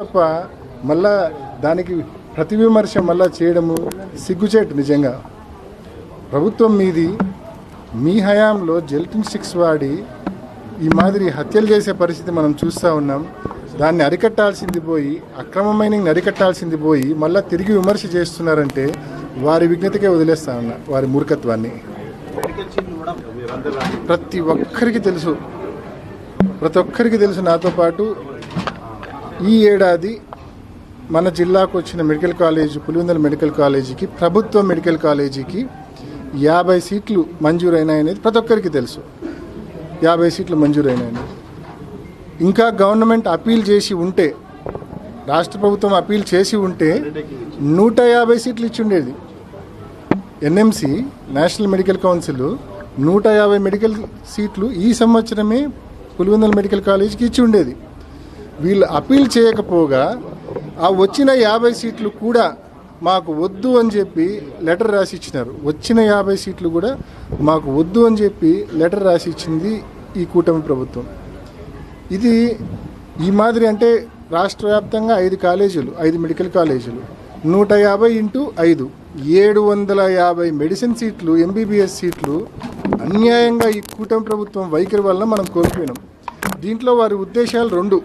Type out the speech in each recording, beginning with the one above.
తప్ప మళ్ళా దానికి ప్రతి విమర్శ మళ్ళా చేయడము సిగ్గుచేటు నిజంగా. ప్రభుత్వం మీది మీ హయాంలో జెల్టిన్ స్టిక్స్ వాడి ఈ మాదిరి హత్యలు చేసే పరిస్థితి మనం చూస్తూ ఉన్నాం. దాన్ని అరికట్టాల్సింది పోయి అక్రమ అరికట్టాల్సింది పోయి మళ్ళా తిరిగి విమర్శ చేస్తున్నారంటే వారి విజ్ఞతకే వదిలేస్తా ఉన్నా వారి మూర్ఖత్వాన్ని. ప్రతి ఒక్కరికి తెలుసు. ప్రతి ఒక్కరికి తెలుసు నాతో పాటు ఈ ఏడాది మన జిల్లాకు వచ్చిన మెడికల్ కాలేజ్ పులివెందుల మెడికల్ కాలేజీకి ప్రభుత్వ మెడికల్ కాలేజీకి యాభై సీట్లు మంజూరైనాయనేది ప్రతి ఒక్కరికి తెలుసు. యాభై సీట్లు మంజూరైనాయని ఇంకా గవర్నమెంట్ అపీల్ చేసి ఉంటే రాష్ట్ర ప్రభుత్వం అపీల్ చేసి ఉంటే నూట యాభై సీట్లు ఇచ్చి ఉండేది ఎన్ఎంసి నేషనల్ మెడికల్ కౌన్సిల్ నూట యాభై మెడికల్ సీట్లు ఈ సంవత్సరమే పులివెందుల మెడికల్ కాలేజీకి ఇచ్చి ఉండేది. వీళ్ళు అప్పీల్ చేయకపోగా ఆ వచ్చిన యాభై సీట్లు కూడా మాకు వద్దు అని చెప్పి లెటర్ రాసి ఇచ్చినారు. వచ్చిన యాభై సీట్లు కూడా మాకు వద్దు అని చెప్పి లెటర్ రాసి ఇచ్చింది ఈ కూటమి ప్రభుత్వం. ఇది ఈ మాదిరి అంటే రాష్ట్ర వ్యాప్తంగా ఐదు కాలేజీలు ఐదు మెడికల్ కాలేజీలు. నూట యాభై ఇంటూ ఐదు ఏడు వందల యాభై మెడిసిన్ సీట్లు ఎంబీబీఎస్ సీట్లు అన్యాయంగా ఈ కూటమి ప్రభుత్వం వైఖరి వల్ల మనం కోల్పోయినాం. దీంట్లో వారి ఉద్దేశాలు రెండు.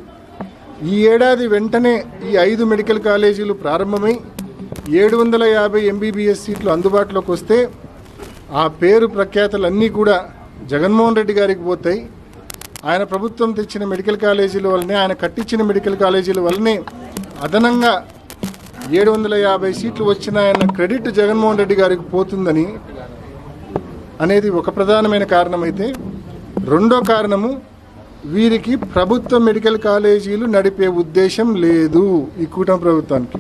ఈ ఏడాది వెంటనే ఈ ఐదు మెడికల్ కాలేజీలు ప్రారంభమై ఏడు వందల యాభై ఎంబీబీఎస్ సీట్లు అందుబాటులోకి వస్తే ఆ పేరు ప్రఖ్యాతలన్నీ కూడా జగన్మోహన్ రెడ్డి గారికి పోతాయి. ఆయన ప్రభుత్వం తెచ్చిన మెడికల్ కాలేజీల వల్లనే ఆయన కట్టించిన మెడికల్ కాలేజీల వల్లనే అదనంగా ఏడు వందల యాభై సీట్లు వచ్చినాయన్న క్రెడిట్ జగన్మోహన్ రెడ్డి గారికి పోతుందని అనేది ఒక ప్రధానమైన కారణమైతే రెండో కారణము వీరికి ప్రభుత్వ మెడికల్ కాలేజీలు నడిపే ఉద్దేశం లేదు ఈ కూటమి ప్రభుత్వానికి.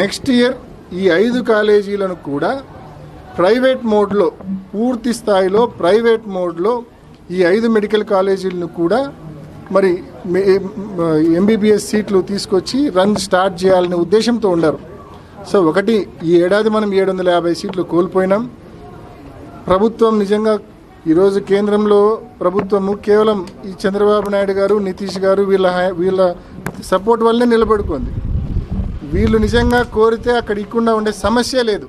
నెక్స్ట్ ఇయర్ ఈ ఐదు కాలేజీలను కూడా ప్రైవేట్ మోడ్లో పూర్తి స్థాయిలో ప్రైవేట్ మోడ్లో ఈ ఐదు మెడికల్ కాలేజీలను కూడా మరి ఎంబీబీఎస్ సీట్లు తీసుకొచ్చి రన్ స్టార్ట్ చేయాలనే ఉద్దేశంతో ఉండరు. సో ఒకటి ఈ ఏడాది మనం ఏడు వందల యాభై సీట్లు కోల్పోయినాం. ప్రభుత్వం నిజంగా ఈరోజు కేంద్రంలో ప్రభుత్వము కేవలం ఈ చంద్రబాబు నాయుడు గారు నితీష్ గారు వీళ్ళ వీళ్ళ సపోర్ట్ వల్లనే నిలబడుకుంది. వీళ్ళు నిజంగా కోరితే అక్కడ ఇకుండా ఉండే సమస్య లేదు.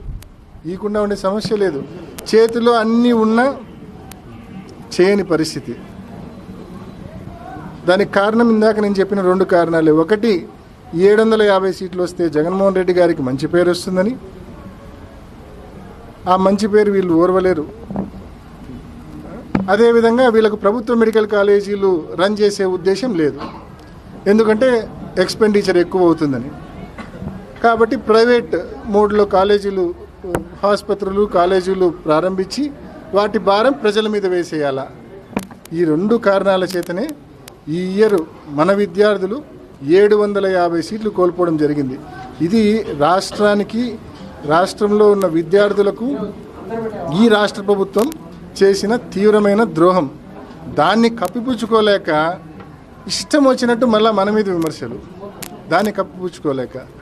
ఈకుండా ఉండే సమస్య లేదు. చేతిలో అన్నీ ఉన్నా చేయని పరిస్థితి. దానికి కారణం ఇందాక నేను చెప్పిన రెండు కారణాలే. ఒకటి ఏడు వందల యాభై సీట్లు వస్తే జగన్మోహన్ రెడ్డి గారికి మంచి పేరు వస్తుందని. ఆ మంచి పేరు వీళ్ళు ఓర్వలేరు. అదేవిధంగా వీళ్ళకు ప్రభుత్వ మెడికల్ కాలేజీలు రన్ చేసే ఉద్దేశం లేదు. ఎందుకంటే ఎక్స్పెండిచర్ ఎక్కువ అవుతుందని. కాబట్టి ప్రైవేట్ మోడ్లో కాలేజీలు ఆసుపత్రులు కాలేజీలు ప్రారంభించి వాటి భారం ప్రజల మీద వేసేయాలా? ఈ రెండు కారణాల చేతనే ఈ ఇయర్ మన విద్యార్థులు ఏడు వందల యాభై సీట్లు కోల్పోవడం జరిగింది. ఇది రాష్ట్రానికి రాష్ట్రంలో ఉన్న విద్యార్థులకు ఈ రాష్ట్ర ప్రభుత్వం చేసిన తీవ్రమైన ద్రోహం. దాన్ని కప్పిపుచ్చుకోలేక ఇష్టం వచ్చినట్టు మళ్ళీ మన మీద విమర్శలు. దాన్ని కప్పిపుచ్చుకోలేక.